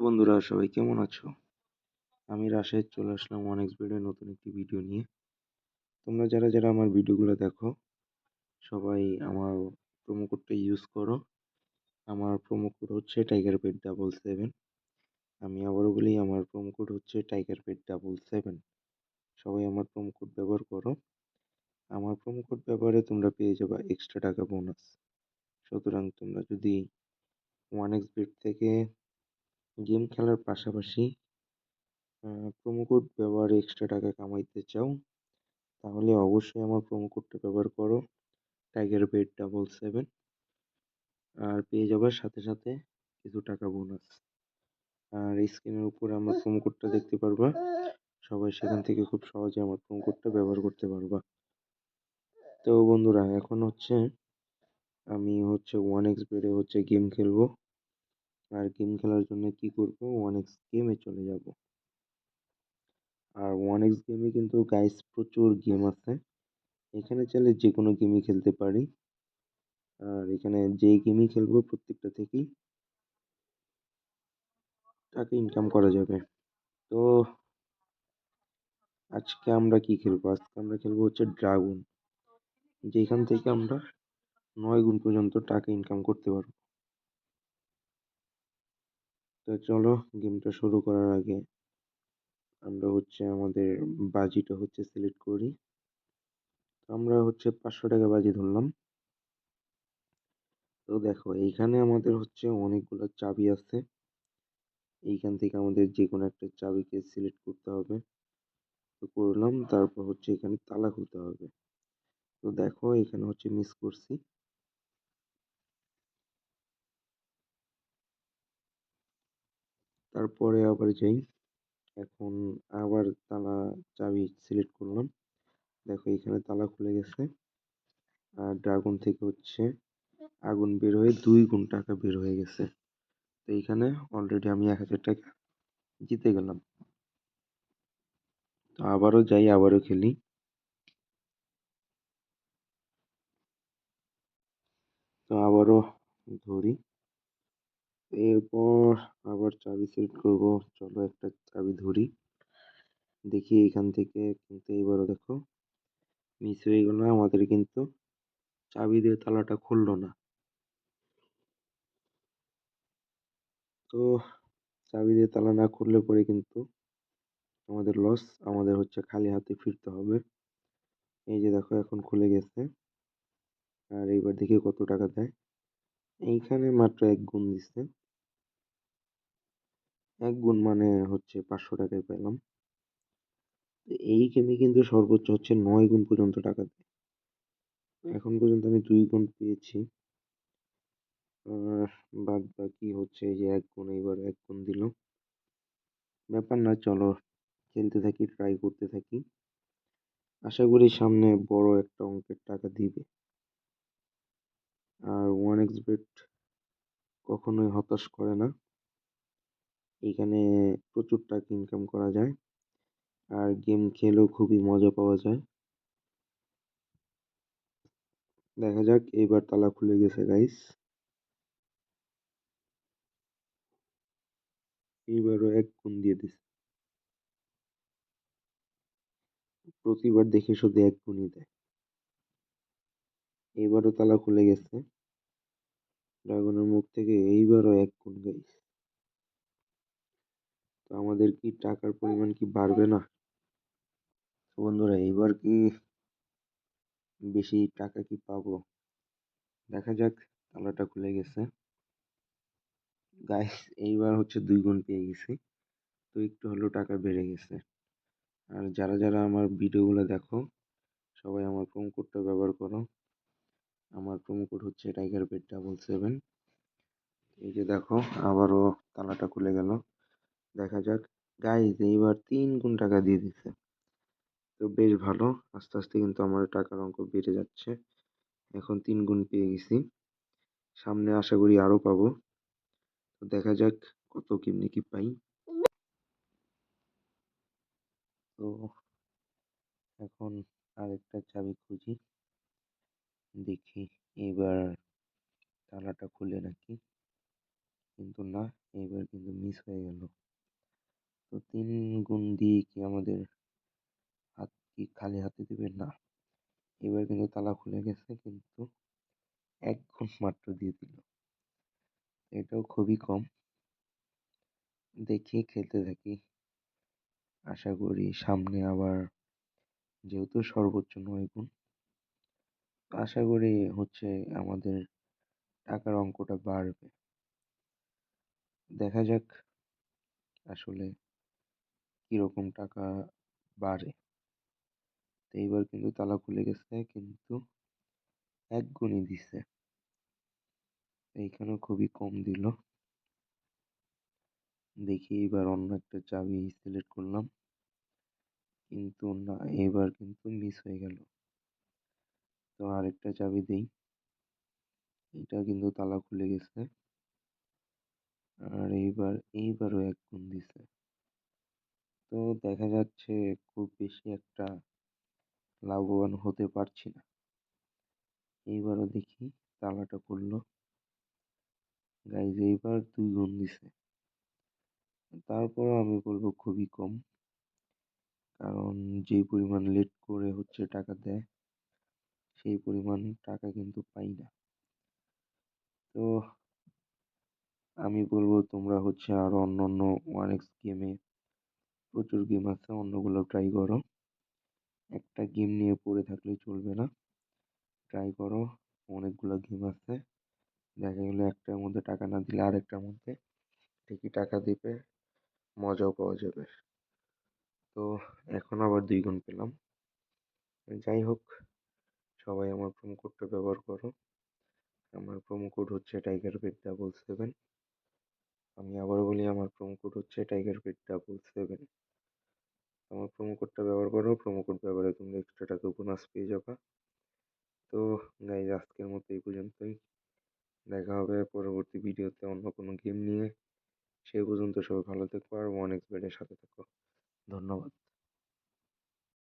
বন্ধুরা, সবাই কেমন আছো? আমি রাশেদ, চলে আসলাম ওয়ান এক্স নতুন একটি ভিডিও নিয়ে। তোমরা যারা যারা আমার ভিডিওগুলো দেখো, সবাই আমার প্রোমো কোডটা ইউজ করো। আমার প্রোমো কোড হচ্ছে টাইগার পেড ডাবল সেভেন আমি আবারও বলি, আমার প্রোমো কোড হচ্ছে টাইগার পেড ডাবল সেভেন সবাই আমার প্রোমো কোড ব্যবহার করো। আমার প্রোমো কোড ব্যবহারে তোমরা পেয়ে যাবে এক্সট্রা টাকা বোনাস সুতরাং তোমরা যদি ওয়ান এক্স বেড থেকে গেম খেলার পাশাপাশি প্রোমো কোড ব্যবহারে এক্সট্রা টাকা কামাইতে চাও, তাহলে অবশ্যই আমার প্রোমো কোডটা ব্যবহার করো টাইগার বেড ডাবল সেভেন আর পেয়ে যাবার সাথে সাথে কিছু টাকা বোনাস আর স্ক্রিনের উপর আমার প্রোমো কোডটা দেখতে পারবা, সবাই সেখান থেকে খুব সহজে আমার প্রোমো কোডটা ব্যবহার করতে পারবা। তো বন্ধুরা, এখন হচ্ছে আমি হচ্ছে ওয়ান এক্স বেডে হচ্ছে গেম খেলব। আর গেম খেলার জন্য কি করব? ওয়ান এক্স গেমে চলে যাব। আর ওয়ান এক্স গেমে কিন্তু গাইস প্রচুর গেম আছে। এখানে চাইলে যে কোনো গেমই খেলতে পারি। আর এখানে যে গেমই খেলব প্রত্যেকটা থেকেই টাকা ইনকাম করা যাবে। তো আজকে আমরা কি খেলব? আজকে আমরা খেলব হচ্ছে ড্রাগন যেখান থেকে আমরা নয় গুণ পর্যন্ত টাকা ইনকাম করতে পারব। তো চলো গেমটা শুরু করার আগে আমরা হচ্ছে আমাদের বাজিটা হচ্ছে সিলেক্ট করি। তো আমরা হচ্ছে পাঁচশো টাকা বাজি ধরলাম। তো দেখো, এইখানে আমাদের হচ্ছে অনেকগুলো চাবি আছে। এইখান থেকে আমাদের যে কোনো একটা চাবিকে সিলেক্ট করতে হবে। তো করলাম, তারপর হচ্ছে এখানে তালা খুলতে হবে। তো দেখো, এখানে হচ্ছে মিস করছি। তারপরে আবার যাই। এখন আবার তালা চাবি সিলেক্ট করলাম। দেখো এখানে তালা খুলে গেছে। আর ড্রাগন থেকে হচ্ছে আগুন বের হয়ে দুই গুণ টাকা বের হয়ে গেছে। তো এইখানে অলরেডি আমি এক হাজার টাকা জিতে গেলাম। তো আবারও যাই, আবারও খেলি তো আবারও ধরি এরপর আবার চাবি সেট করব। চলো একটা চাবি ধরি। দেখি এখান থেকে কিন্তু এবারও দেখো মিস হয়ে গেল আমাদের কিন্তু চাবি দিয়ে তালাটা খুললো না। তো চাবি দিয়ে তালা না খুললে পরে কিন্তু আমাদের লস আমাদের হচ্ছে খালি হাতে ফিরতে হবে। এই যে দেখো এখন খুলে গেছে। আর এইবার দেখি কত টাকা দেয়। এইখানে মাত্র এক গুণ দিচ্ছে। এক গুণ মানে হচ্ছে পাঁচশো টাকায় পেলাম। এই গেমে কিন্তু সর্বোচ্চ হচ্ছে নয় গুণ পর্যন্ত টাকা দেয়। এখন পর্যন্ত আমি দুই গুণ পেয়েছি। বাদ বাকি হচ্ছে এই যে এক গুণ এইবার এক গুণ দিল। ব্যাপার না চলো খেলতে থাকি ট্রাই করতে থাকি। আশা করি সামনে বড় একটা অঙ্কের টাকা দিবে। আর ওয়ান এক্স বেট কখনোই হতাশ করে না। এখানে প্রচুর টাকা ইনকাম করা যায়। আর গেম খেলেও খুবই মজা পাওয়া যায়। দেখা যাক এইবার তালা খুলে গেছে গাইস এইবারও এক গুণ দিয়ে দিছে। প্রতিবার দেখে শুধু এক গুণই দেয়। এইবারও তালা খুলে গেছে। ড্রাগনের মুখ থেকে এইবারও এক গুণ গাইস তো আমাদের কি টাকার পরিমাণ কি বাড়বে না? তো বন্ধুরা, এইবার কি বেশি টাকা কি পাবো? দেখা যাক, তালাটা খুলে গেছে। গাইস এইবার হচ্ছে দুই গুণ পেয়ে গেছি। তো একটু হলেও টাকা বেড়ে গেছে। আর যারা যারা আমার ভিডিওগুলো দেখো, সবাই আমার প্রোমো কোডটা ব্যবহার করো। আমার প্রোমো কোড হচ্ছে টাইগার বেড ডাবল সেভেন এই যে দেখো, আবারও তালাটা খুলে গেল। দেখা যাক। গাইজ এইবার তিন গুণ টাকা দিয়ে দিছে। তো বেশ ভালো। আস্তে আস্তে কিন্তু আমার টাকার অঙ্ক বেড়ে যাচ্ছে। এখন তিন গুণ পেয়ে গেছি। সামনে আশা করি আরও পাবো। তো দেখা যাক কত কেমনি কি পাই। তো এখন আরেকটা চাবি খুঁজি। দেখি এবার তালাটা খুলে নাকি। কিন্তু না, এইবার কিন্তু মিস হয়ে গেল। তো তিন গুণ দিয়ে কি আমাদের হাত কি খালি হাতে দেবে? না। এবার কিন্তু তালা খুলে গেছে, কিন্তু এক গুণ মাত্র দিয়ে দিল। এটাও খুবই কম। দেখি খেলতে থাকি। আশা করি সামনে আবার যেহেতু সর্বোচ্চ নয় গুণ, আশা করি হচ্ছে আমাদের টাকার অঙ্কটা বাড়বে। দেখা যাক আসলে কীরকম টাকা বাড়ে? তো এইবার কিন্তু তালা খুলে গেছে, কিন্তু এক গুণই দিছে। এইখানেও খুবই কম দিল। দেখি এবার অন্য একটা চাবি সিলেক্ট করলাম। কিন্তু না এবার কিন্তু মিস হয়ে গেল। তো আরেকটা চাবি দেই। এটা কিন্তু তালা খুলে গেছে। আর এইবার, এইবারও এক গুণ দিছে। তো দেখা যাচ্ছে খুব বেশি একটা লাভবান হতে পারছি না। এইবারও দেখি তালাটা খুললো গাইজ এইবার দুই গুণ দিছে। তারপরও আমি বলব খুবই কম। কারণ যে পরিমাণ লেট করে হচ্ছে টাকা দেয়, সেই পরিমাণ টাকা কিন্তু পাই না। তো আমি বলব তোমরা হচ্ছে আরও অন্য অন্য এক্স গেমে প্রচুর গেম আছে, অন্যগুলো ট্রাই করো। একটা গেম নিয়ে পড়ে থাকলে চলবে না। ট্রাই করো, অনেকগুলো গেম আছে। দেখা গেলো একটার মধ্যে টাকা না দিলে আরেকটার মধ্যে ঠিকই টাকা দিবে, মজাও পাওয়া যাবে। তো এখন আবার দুই গুণ পেলাম। যাই হোক, সবাই আমার প্রোমো কোডটা ব্যবহার করো। আমার প্রোমো কোড হচ্ছে টাইগার পেট ডাবল সেভেন আমি আবার বলি, আমার প্রোমো কোড হচ্ছে টাইগার পেট ডাবল সেভেন আমার প্রোমো কোডটা ব্যবহার করো প্রোমো কোড ব্যবহারে তোমরা এক্সট্রা টাকা বোনাস পেয়ে যাবা। তো গাইজ আজকের মতো এই পর্যন্তই। দেখা হবে পরবর্তী ভিডিওতে অন্য কোনো গেম নিয়ে। সেই পর্যন্ত সবাই ভালো থেকো আর অনেক এক্স সাথে থেকো। ধন্যবাদ।